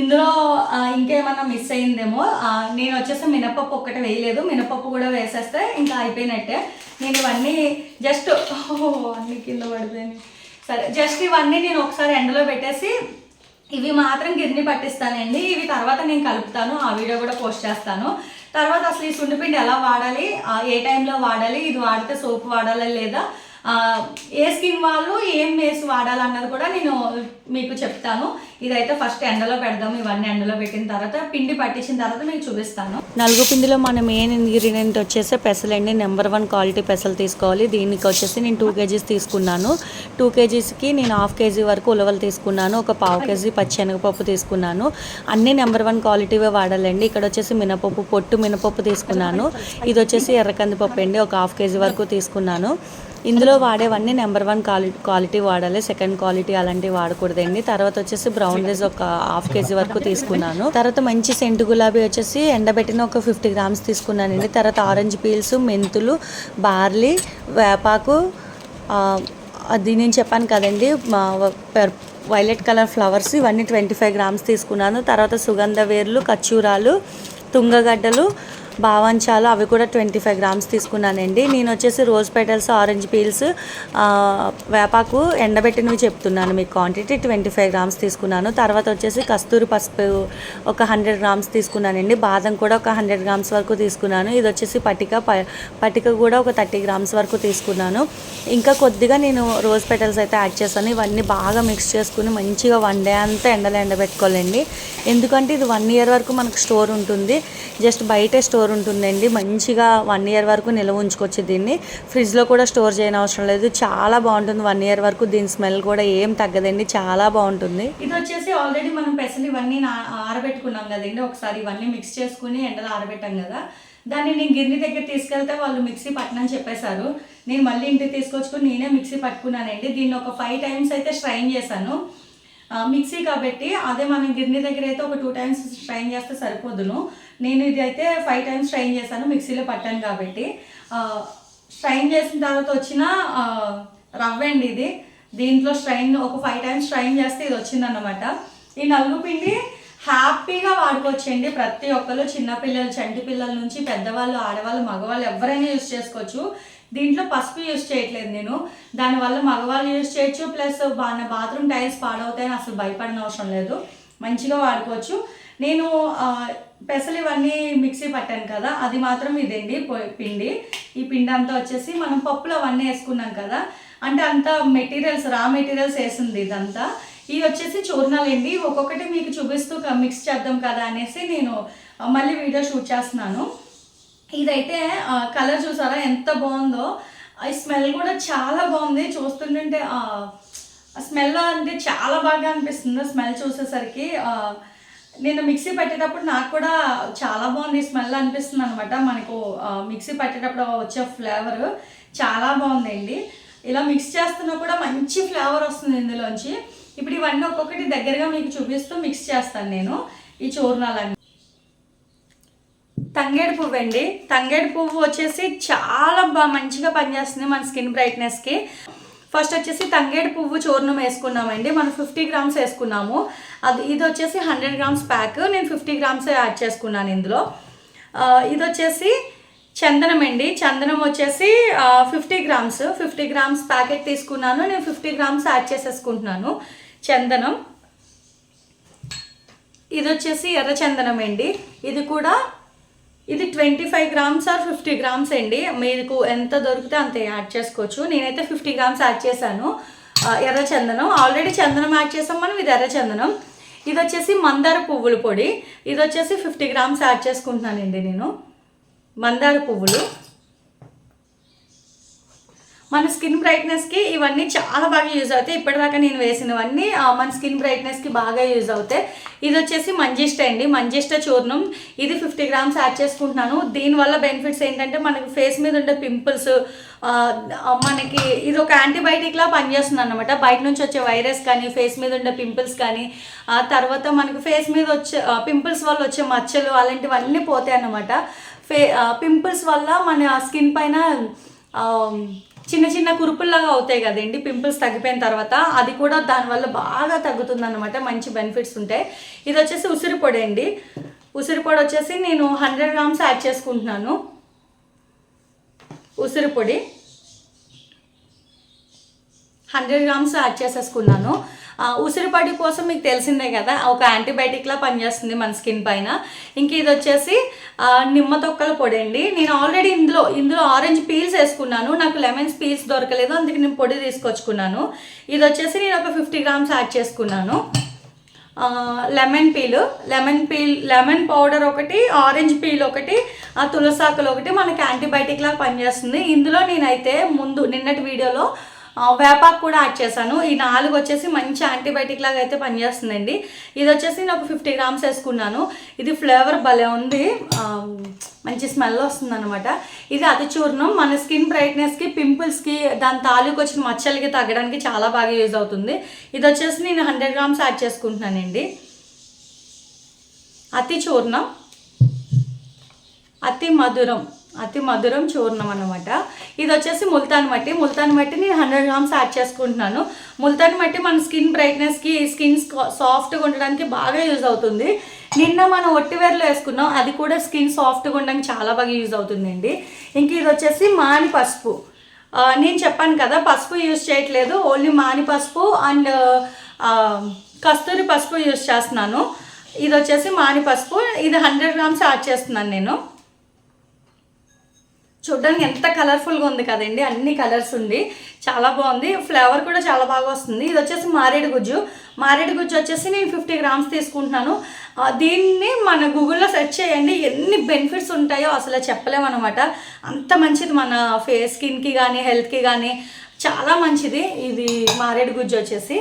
ఇందులో ఇంకేమన్నా మిస్ అయిందేమో నేను వచ్చేసి మినపప్పు ఒక్కటి వేయలేదు. మినపప్పు కూడా వేసేస్తే ఇంకా అయిపోయినట్టే. నేను ఇవన్నీ జస్ట్ అన్ని కింద పడిపోయింది సరే జస్ట్ ఇవన్నీ నేను ఒకసారి ఎండలో పెట్టేసి ఇవి మాత్రం గిర్ని పట్టిస్తానండి. ఇవి తర్వాత నేను కలుపుతాను. ఆ వీడియో కూడా పోస్ట్ చేస్తాను. తర్వాత అసలు ఈ సుండిపిండి ఎలా వాడాలి? ఏ టైంలో వాడాలి? ఇది వాడితే సోప్ వాడాలా లేదా? ఏ స్కిన్ వాళ్ళు ఏం వేసి వాడాలన్నది కూడా నేను మీకు చెప్తాను. ఇదైతే ఫస్ట్ ఎండలో పెడదాం ఇవన్నీ ఎండలో పెట్టిన తర్వాత పిండి పట్టించిన తర్వాత మీకు చూపిస్తాను. నలుగు పిండిలో మన మెయిన్ ఇంగ్రీడియంట్ వచ్చేసి పెసలండి నెంబర్ వన్ క్వాలిటీ పెసలు తీసుకోవాలి. దీనికి వచ్చేసి నేను టూ కేజీస్ తీసుకున్నాను. టూ కేజీస్కి నేను హాఫ్ కేజీ వరకు ఉలవలు తీసుకున్నాను. ఒక పావు కేజీ పచ్చెనగపప్పు తీసుకున్నాను. అన్ని నెంబర్ వన్ క్వాలిటీవే వాడాలండి. ఇక్కడ వచ్చేసి మినపప్పు పొట్టు మినపప్పు తీసుకున్నాను. ఇది వచ్చేసి ఎర్ర కందిపప్పు అండి. ఒక హాఫ్ కేజీ వరకు తీసుకున్నాను. ఇందులో వాడేవన్నీ నెంబర్ వన్ క్వాలిటీ క్వాలిటీ వాడాలి. సెకండ్ క్వాలిటీ అలాంటివి వాడకూడదండి. తర్వాత వచ్చేసి బ్రౌన్ రైస్ ఒక హాఫ్ కేజీ వరకు తీసుకున్నాను. తర్వాత మంచి సెంటు గులాబీ వచ్చేసి ఎండబెట్టిన ఒక ఫిఫ్టీ గ్రామ్స్ తీసుకున్నానండి. తర్వాత ఆరెంజ్ పీల్స్ మెంతులు బార్లీ వేపాకు అది నేను చెప్పాను కదండి మా వైలెట్ కలర్ ఫ్లవర్స్ ఇవన్నీ ట్వంటీ ఫైవ్ గ్రామ్స్ తీసుకున్నాను. తర్వాత సుగంధ వేర్లు ఖర్చూరాలు తుంగగడ్డలు బావంచాలు అవి కూడా ట్వంటీ ఫైవ్ గ్రామ్స్ తీసుకున్నానండి. నేను వచ్చేసి రోజ్ పెటల్స్ ఆరెంజ్ పీల్స్ వేపాకు ఎండబెట్టినవి చెప్తున్నాను మీకు క్వాంటిటీ ట్వంటీ ఫైవ్ గ్రామ్స్ తీసుకున్నాను. తర్వాత వచ్చేసి కస్తూరి పసుపు ఒక హండ్రెడ్ గ్రామ్స్ తీసుకున్నానండి. బాదం కూడా ఒక హండ్రెడ్ గ్రామ్స్ వరకు తీసుకున్నాను. ఇది వచ్చేసి పటిక ప- పటిక కూడా ఒక థర్టీ గ్రామ్స్ వరకు తీసుకున్నాను. ఇంకా కొద్దిగా నేను రోజ్ పెటల్స్ అయితే యాడ్ చేశాను. ఇవన్నీ బాగా మిక్స్ చేసుకుని మంచిగా వన్ డే అంతా ఎండలో ఎండబెట్టుకోవాలండి. ఎందుకంటే ఇది వన్ ఇయర్ వరకు మనకు స్టోర్ ఉంటుంది. జస్ట్ బయటే స్టోర్ స్టోర్ ఉంటుందండి. మంచిగా వన్ ఇయర్ వరకు నిల్వ ఉంచుకోవచ్చు దీన్ని. ఫ్రిడ్జ్లో కూడా స్టోర్ చేయని అవసరం లేదు. చాలా బాగుంటుంది వన్ ఇయర్ వరకు దీని స్మెల్ కూడా ఏం తగ్గదండి. చాలా బాగుంటుంది. ఇది వచ్చేసి ఆల్రెడీ మనం పెసలు ఇవన్నీ నా- ఆరబెట్టుకున్నాం కదండి. ఒకసారి ఇవన్నీ మిక్స్ చేసుకుని ఎండలో ఆరబెట్టాం కదా. దాన్ని నేను గిన్నె దగ్గర తీసుకెళ్తే వాళ్ళు మిక్సీ పట్టనని చెప్పేశారు. నేను మళ్ళీ ఇంటికి తీసుకొచ్చుకొని నేనే మిక్సీ పట్టుకున్నానండి. దీన్ని ఒక ఫైవ్ టైమ్స్ అయితే స్ట్రైన్ చేశాను. మిక్సీ కాబట్టి అదే మనం గిన్నె దగ్గర అయితే ఒక టూ టైమ్స్ స్ట్రైన్ చేస్తే సరిపోదును. నేను ఇది అయితే ఫైవ్ టైమ్స్ స్ట్రైన్ చేశాను మిక్సీలో పట్టాను కాబట్టి. స్ట్రైన్ చేసిన తర్వాత వచ్చిన రవ్వ అండి ఇది. దీంట్లో స్ట్రైన్ ఒక ఫైవ్ టైమ్స్ స్ట్రైన్ చేస్తే ఇది వచ్చిందన్నమాట. ఈ నలుగు పిండి హ్యాపీగా వాడుకోవచ్చండి ప్రతి ఒక్కరు చిన్నపిల్లలు చంటి పిల్లల నుంచి పెద్దవాళ్ళు ఆడవాళ్ళు మగవాళ్ళు ఎవరైనా యూస్ చేసుకోవచ్చు. దీంట్లో పసుపు యూస్ చేయట్లేదు నేను. దానివల్ల మగవాళ్ళు యూస్ చేయొచ్చు. ప్లస్ మన బాత్రూమ్ టైల్స్ పాడవుతాయని అసలు భయపడిన అవసరం లేదు. మంచిగా వాడుకోవచ్చు. నేను పెసలు ఇవన్నీ మిక్సీ పట్టాను కదా అది మాత్రం ఇదండి పిండి. ఈ పిండి అంతా వచ్చేసి మనం పప్పులు అవన్నీ వేసుకున్నాం కదా అంటే అంత మెటీరియల్స్ రా మెటీరియల్స్ వేసింది ఇదంతా. ఇవి వచ్చేసి చూర్ణాలండి ఒక్కొక్కటి మీకు చూపిస్తూ మిక్స్ చేద్దాం కదా అనేసి నేను మళ్ళీ వీడియో షూట్ చేస్తున్నాను. ఇదైతే కలర్ చూసారా ఎంత బాగుందో. ఈ స్మెల్ కూడా చాలా బాగుంది చూస్తుంటే స్మెల్ అంటే చాలా బాగా అనిపిస్తుంది స్మెల్ చూసేసరికి. నేను మిక్సీ పెట్టేటప్పుడు నాకు కూడా చాలా బాగుంది స్మెల్ అనిపిస్తుంది అనమాట మనకు మిక్సీ పట్టేటప్పుడు వచ్చే ఫ్లేవర్ చాలా బాగుందండి. ఇలా మిక్స్ చేస్తున్నా కూడా మంచి ఫ్లేవర్ వస్తుంది ఇందులోంచి. ఇప్పుడు ఇవన్నీ ఒక్కొక్కటి దగ్గరగా మీకు చూపిస్తూ మిక్స్ చేస్తాను నేను ఈ చూర్ణాలన్నీ. తంగేడు పువ్వు అండి. తంగేడు పువ్వు వచ్చేసి చాలా బాగా మంచిగా పనిచేస్తుంది మన స్కిన్ బ్రైట్నెస్కి. ఫస్ట్ వచ్చేసి తంగేడు పువ్వు చూర్ణం వేసుకున్నామండి. మనం ఫిఫ్టీ గ్రామ్స్ వేసుకున్నాము. అది ఇది వచ్చేసి హండ్రెడ్ గ్రామ్స్ ప్యాక్. నేను ఫిఫ్టీ గ్రామ్స్ యాడ్ చేసుకున్నాను ఇందులో. ఇది వచ్చేసి చందనం అండి. చందనం వచ్చేసి fifty grams. Fifty grams packet తీసుకున్నాను. నేను ఫిఫ్టీ గ్రామ్స్ యాడ్ చేసేసుకుంటున్నాను. చందనం. ఇది వచ్చేసి ఎర్ర చందనం అండి. ఇది కూడా ఇది twenty five grams or fifty grams అండి. మీకు ఎంత దొరికితే అంత యాడ్ చేసుకోవచ్చు. నేనైతే ఫిఫ్టీ గ్రామ్స్ యాడ్ చేశాను. ఎర్ర చందనం. ఆల్రెడీ చందనం యాడ్ చేసాం మనం. ఇది ఎర్ర చందనం. ఇది వచ్చేసి మందార పువ్వుల పొడి. ఇది వచ్చేసి ఫిఫ్టీ గ్రామ్స్ యాడ్ చేసుకుంటున్నానండి నేను. మందార పువ్వులు. మన స్కిన్ బ్రైట్నెస్కి ఇవన్నీ చాలా బాగా యూజ్ అవుతాయి. ఇప్పటిదాకా నేను వేసినవన్నీ మన స్కిన్ బ్రైట్నెస్కి బాగా యూజ్ అవుతాయి. ఇది వచ్చేసి మంజిష్ట అండి. మంజిష్ట చూర్ణం. ఇది ఫిఫ్టీ గ్రామ్స్ యాడ్ చేసుకుంటున్నాను. దీనివల్ల బెనిఫిట్స్ ఏంటంటే మనకి ఫేస్ మీద ఉండే పింపుల్స్ మనకి ఇది ఒక యాంటీబయాటిక్లా పనిచేస్తుంది అనమాట బయట నుంచి వచ్చే వైరస్ కానీ ఫేస్ మీద ఉండే పింపుల్స్ కానీ ఆ తర్వాత మనకి ఫేస్ మీద వచ్చే పింపుల్స్ వల్ల వచ్చే మచ్చలు అలాంటివన్నీ పోతాయి అన్నమాట ఫే పింపుల్స్ వల్ల మన స్కిన్ పైన చిన్న చిన్న కురుపుల్లాగా అవుతాయి కదండి పింపుల్స్ తగ్గిపోయిన తర్వాత అది కూడా దానివల్ల బాగా తగ్గుతుంది అనమాట మంచి బెనిఫిట్స్ ఉంటాయి. ఇది వచ్చేసి ఉసిరిపొడి అండి. ఉసిరిపొడి వచ్చేసి నేను హండ్రెడ్ గ్రామ్స్ యాడ్ చేసుకుంటున్నాను. ఉసిరిపొడి హండ్రెడ్ గ్రామ్స్ యాడ్ చేసేసుకున్నాను. ఆ, ఉసిరిపొడి కోసం మీకు తెలిసిందే కదా ఒక యాంటీబయాటిక్లా పనిచేస్తుంది మన స్కిన్ పైన. ఇంక ఇది వచ్చేసి నిమ్మ తొక్కల పొడి అండి. నేను ఆల్రెడీ ఇందులో ఇందులో ఆరెంజ్ పీల్స్ వేసుకున్నాను. నాకు లెమన్స్ పీల్స్ దొరకలేదు అందుకే నేను పొడి తీసుకొచ్చుకున్నాను. ఇది వచ్చేసి నేను ఒక ఫిఫ్టీ గ్రామ్స్ యాడ్ చేసుకున్నాను. Lemon peel lemon peel lemon powder ఒకటి ఆరెంజ్ పీల్ ఒకటి ఆ తులసాకులు ఒకటి మనకి యాంటీబయాటిక్లా పనిచేస్తుంది. ఇందులో నేనైతే ముందు నిన్నటి వీడియోలో వేపాకు కూడా యాడ్ చేశాను. ఈ నాలుగు వచ్చేసి మంచి యాంటీబయాటిక్ లాగా అయితే పనిచేస్తుందండి. ఇది వచ్చేసి నేను ఒక ఫిఫ్టీ గ్రామ్స్ వేసుకున్నాను. ఇది ఫ్లేవర్ భలే ఉంది. మంచి స్మెల్ వస్తుంది అనమాట ఇది అతి చూర్ణం. మన స్కిన్ బ్రైట్నెస్కి పింపుల్స్కి దాని తాలూకు వచ్చిన మచ్చలకి తగ్గడానికి చాలా బాగా యూజ్ అవుతుంది. ఇది వచ్చేసి నేను హండ్రెడ్ గ్రామ్స్ యాడ్ చేసుకుంటున్నానండి. అతి చూర్ణం. అతి మధురం. అతి మధురం చూర్ణం అనమాట ఇది వచ్చేసి ముల్తాన్ మట్టి. ముల్తాన్ మట్టి నేను హండ్రెడ్ గ్రామ్స్ యాడ్ చేసుకుంటున్నాను. ముల్తాన్ మట్టి మన స్కిన్ బ్రైట్నెస్కి స్కిన్ సాఫ్ట్గా ఉండడానికి బాగా యూజ్ అవుతుంది. నిన్న మనం ఒట్టివేర్లో వేసుకున్నాం. అది కూడా స్కిన్ సాఫ్ట్గా ఉండడానికి చాలా బాగా యూజ్ అవుతుందండి. ఇంక ఇది వచ్చేసి మాని పసుపు. నేను చెప్పాను కదా పసుపు యూజ్ చేయట్లేదు. ఓన్లీ మాని పసుపు అండ్ కస్తూరి పసుపు యూజ్ చేస్తున్నాను. ఇది వచ్చేసి మాని పసుపు. ఇది హండ్రెడ్ గ్రామ్స్ యాడ్ చేస్తున్నాను నేను. చూడడానికి ఎంత కలర్ఫుల్గా ఉంది కదండి అన్ని కలర్స్ ఉంది. చాలా బాగుంది. ఫ్లేవర్ కూడా చాలా బాగా వస్తుంది. ఇది వచ్చేసి మారేడు గుజ్జు. మారేడు గుజ్జు వచ్చేసి నేను ఫిఫ్టీ గ్రామ్స్ తీసుకుంటున్నాను. దీన్ని మన గూగుల్లో సెర్చ్ చేయండి. ఎన్ని బెనిఫిట్స్ ఉంటాయో అసలు చెప్పలేమన్నమాట. అంత మంచిది మన ఫేస్ స్కిన్కి కానీ హెల్త్కి కానీ చాలా మంచిది. ఇది మారేడు గుజ్జు వచ్చేసి.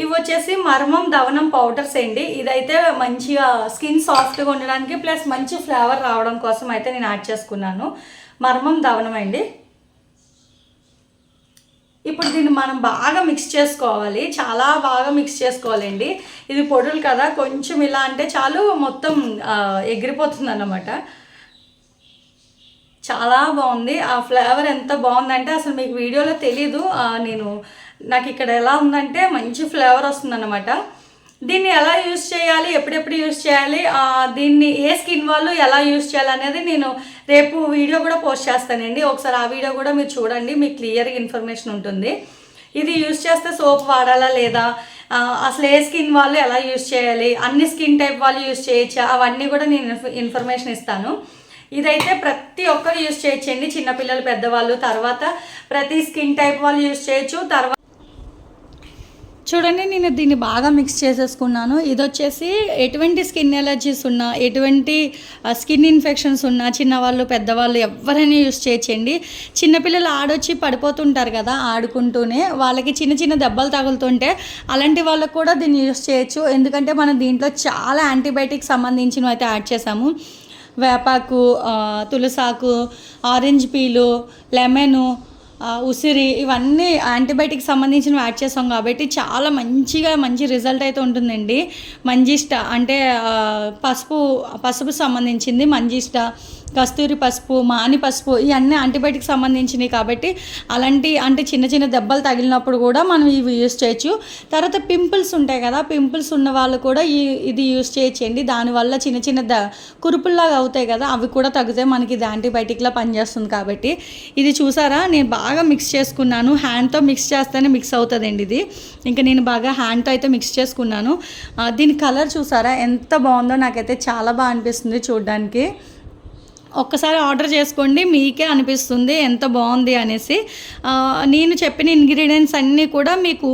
ఇవి వచ్చేసి మర్మం దవనం పౌడర్స్ అండి. ఇదైతే మంచిగా స్కిన్ సాఫ్ట్గా ఉండడానికి ప్లస్ మంచి ఫ్లేవర్ రావడం కోసం అయితే నేను యాడ్ చేసుకున్నాను. మర్మం దవనం అండి. ఇప్పుడు దీన్ని మనం బాగా మిక్స్ చేసుకోవాలి. చాలా బాగా మిక్స్ చేసుకోవాలండి. ఇది పొడులు కదా కొంచెం ఇలా అంటే చాలు మొత్తం ఎగిరిపోతుంది అన్నమాట చాలా బాగుంది. ఆ ఫ్లేవర్ ఎంత బాగుందంటే అసలు మీకు వీడియోలో తెలీదు. నేను నాకు ఇక్కడ ఎలా ఉందంటే మంచి ఫ్లేవర్ వస్తుందన్నమాట. దీన్ని ఎలా యూస్ చేయాలి ఎప్పుడెప్పుడు యూస్ చేయాలి దీన్ని ఏ స్కిన్ వాళ్ళు ఎలా యూస్ చేయాలి అనేది నేను రేపు వీడియో కూడా పోస్ట్ చేస్తానండి. ఒకసారి ఆ వీడియో కూడా మీరు చూడండి మీకు క్లియర్గా ఇన్ఫర్మేషన్ ఉంటుంది. ఇది యూస్ చేస్తే సోప్ వాడాలా లేదా? అసలు ఏ స్కిన్ వాళ్ళు ఎలా యూస్ చేయాలి? అన్ని స్కిన్ టైప్ వాళ్ళు యూస్ చేయొచ్చా? అవన్నీ కూడా నేను ఇన్ఫర్మేషన్ ఇస్తాను. ఇదైతే ప్రతి ఒక్కరు యూస్ చేయొచ్చండి చిన్నపిల్లలు పెద్దవాళ్ళు. తర్వాత ప్రతి స్కిన్ టైప్ వాళ్ళు యూస్ చేయొచ్చు. తర్వాత చూడండి నేను దీన్ని బాగా మిక్స్ చేసేసుకున్నాను. ఇది వచ్చేసి ఎటువంటి స్కిన్ ఎలర్జీస్ ఉన్నా ఎటువంటి స్కిన్ ఇన్ఫెక్షన్స్ ఉన్నా చిన్నవాళ్ళు పెద్దవాళ్ళు ఎవరైనా యూస్ చేయొచ్చండి. చిన్నపిల్లలు ఆడొచ్చి పడిపోతుంటారు కదా ఆడుకుంటూనే వాళ్ళకి చిన్న చిన్న దెబ్బలు తగులుతుంటే అలాంటి వాళ్ళకు కూడా దీన్ని యూస్ చేయొచ్చు. ఎందుకంటే మనం దీంట్లో చాలా యాంటీబయాటిక్ సంబంధించినవి అయితే యాడ్ చేసాము వేపాకు తులసాకు ఆరెంజ్ పీలు లెమను ఉసిరి ఇవన్నీ యాంటీబయాటిక్ సంబంధించినవి యాడ్ చేసాం కాబట్టి చాలా మంచిగా మంచి రిజల్ట్ అయితే ఉంటుందండి. మంజిష్ట అంటే పసుపు పసుపు సంబంధించింది మంజిష్ట. కస్తూరి పసుపు మాని పసుపు ఇవన్నీ యాంటీబయాటిక్ సంబంధించినవి కాబట్టి అలాంటి అంటే చిన్న చిన్న దెబ్బలు తగిలినప్పుడు కూడా మనం ఇవి యూస్ చేయొచ్చు. తర్వాత పింపుల్స్ ఉంటాయి కదా పింపుల్స్ ఉన్న వాళ్ళు కూడా ఈ ఇది యూస్ చేయొచ్చండి. దానివల్ల చిన్న చిన్న ద కురుపుల్లాగా అవుతాయి కదా అవి కూడా తగ్గుతాయి మనకి ఇది యాంటీబయాటిక్లా పనిచేస్తుంది కాబట్టి. ఇది చూసారా? నేను బాగా మిక్స్ చేసుకున్నాను. హ్యాండ్తో మిక్స్ చేస్తేనే మిక్స్ అవుతుందండి ఇది. ఇంకా నేను బాగా హ్యాండ్తో అయితే మిక్స్ చేసుకున్నాను. దీని కలర్ చూసారా? ఎంత బాగుందో నాకైతే చాలా బాగా అనిపిస్తుంది చూడడానికి. ఒక్కసారి ఆర్డర్ చేసుకోండి మీకే అనిపిస్తుంది ఎంత బాగుంది అనేసి. నేను చెప్పిన ఇంగ్రీడియంట్స్ అన్నీ కూడా మీకు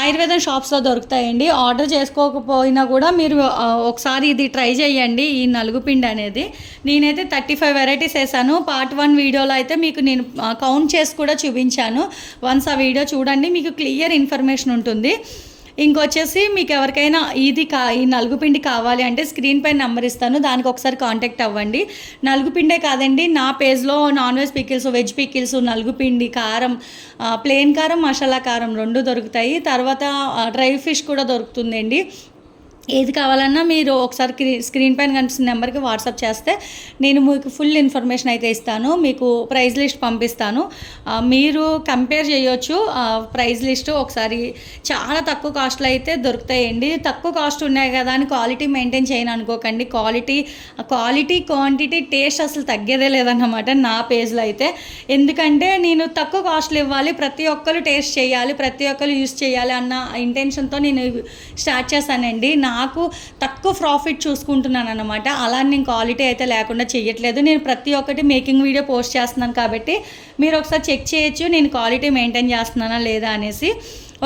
ఆయుర్వేదం షాప్స్లో దొరుకుతాయండి. ఆర్డర్ చేసుకోకపోయినా కూడా మీరు ఒకసారి ఇది ట్రై చేయండి ఈ నలుగుపిండి అనేది. నేనైతే థర్టీ ఫైవ్ వెరైటీస్ వేసాను. పార్ట్ వన్ వీడియోలో అయితే మీకు నేను కౌంట్ చేసి కూడా చూపించాను. వన్స్ ఆ వీడియో చూడండి మీకు క్లియర్ ఇన్ఫర్మేషన్ ఉంటుంది. ఇంకొచ్చేసి మీకు ఎవరికైనా ఇది కా ఈ నలుగుపిండి కావాలి అంటే స్క్రీన్ పై నెంబర్ ఇస్తాను. దానికి ఒకసారి కాంటాక్ట్ అవ్వండి. నలుగుపిండే కాదండి నా పేజ్లో non veg pickles veg pickles నలుగుపిండి కారం ప్లేన్ కారం మసాలా కారం రెండు దొరుకుతాయి. తర్వాత డ్రై ఫిష్ కూడా దొరుకుతుందండి. ఏది కావాలన్నా మీరు ఒకసారి స్క్రీన్ పైన కనిపిస్తున్న నెంబర్కి వాట్సాప్ చేస్తే నేను మీకు ఫుల్ ఇన్ఫర్మేషన్ అయితే ఇస్తాను మీకు ప్రైజ్ లిస్ట్ పంపిస్తాను. మీరు కంపేర్ చేయొచ్చు ప్రైజ్ ప్రైస్ లిస్ట్ ఒకసారి చాలా తక్కువ కాస్ట్లో అయితే దొరుకుతాయండి. తక్కువ కాస్ట్ ఉన్నాయి కదా అని క్వాలిటీ మెయింటైన్ చేయను అనుకోకండి. క్వాలిటీ క్వాలిటీ క్వాంటిటీ టేస్ట్ అసలు తగ్గేదే లేదన్నమాట నా పేజ్లో అయితే. ఎందుకంటే నేను తక్కువ కాస్ట్లు ఇవ్వాలి ప్రతి ఒక్కరు టేస్ట్ చేయాలి ప్రతి ఒక్కరు యూస్ చేయాలి అన్న ఇంటెన్షన్తో నేను స్టార్ట్ చేశానండి నా నాకు తక్కువ ప్రాఫిట్ చూసుకుంటున్నాను అనమాట అలా నేను క్వాలిటీ అయితే లేకుండా చేయట్లేదు నేను ప్రతి ఒక్కటి మేకింగ్ వీడియో పోస్ట్ చేస్తున్నాను కాబట్టి మీరు ఒకసారి చెక్ చేయొచ్చు నేను క్వాలిటీ మెయింటైన్ చేస్తున్నానా లేదా అనేసి.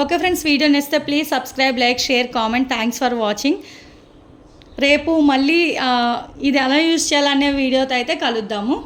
ఓకే ఫ్రెండ్స్ వీడియో నచ్చితే please subscribe like share comment thanks for watching రేపు మళ్ళీ ఇది ఎలా యూజ్ చేయాలనే వీడియోతో అయితే కలుద్దాము.